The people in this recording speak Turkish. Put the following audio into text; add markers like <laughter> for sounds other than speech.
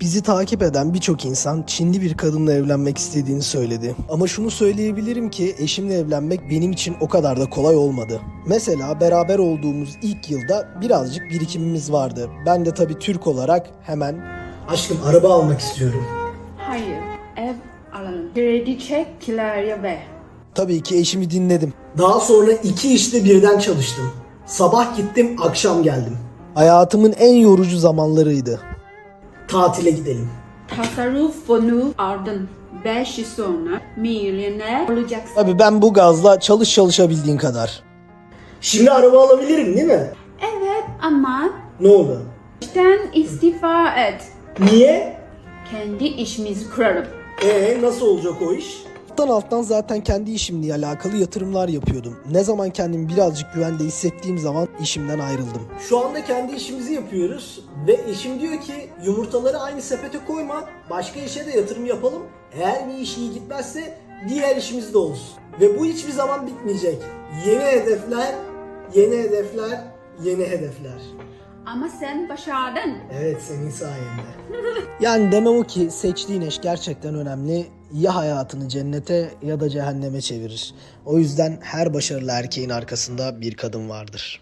Bizi takip eden birçok insan Çinli bir kadınla evlenmek istediğini söyledi. Ama şunu söyleyebilirim ki eşimle evlenmek benim için o kadar da kolay olmadı. Mesela beraber olduğumuz ilk yılda birazcık birikimimiz vardı. Ben de tabii Türk olarak hemen Aşkım araba almak istiyorum. Hayır, ev alalım. Kredi çek, kiraya ver. Tabii ki eşimi dinledim. Daha sonra iki işte birden çalıştım. Sabah gittim, akşam geldim. Hayatımın en yorucu zamanlarıydı. Tatile gidelim. Tasarruf fonu aldın. 5 yıl sonra milyoner olacaksın. Tabii ben bu gazla çalış çalışabildiğin kadar. Şimdi araba alabilirim değil mi? Evet ama Ne oldu? işten istifa et. Niye? Kendi işimizi kuralım. Ee nasıl olacak o iş? Alttan alttan zaten kendi işimle alakalı yatırımlar yapıyordum. Ne zaman kendimi birazcık güvende hissettiğim zaman işimden ayrıldım. Şu anda kendi işimizi yapıyoruz ve eşim diyor ki yumurtaları aynı sepete koyma, başka işe de yatırım yapalım. Eğer bir iş iyi gitmezse diğer işimiz de olsun. Ve bu hiçbir zaman bitmeyecek. Yeni hedefler, yeni hedefler, yeni hedefler. Ama sen başardın. Evet senin sayende. <laughs> yani demem o ki seçtiğin eş gerçekten önemli. Ya hayatını cennete ya da cehenneme çevirir. O yüzden her başarılı erkeğin arkasında bir kadın vardır.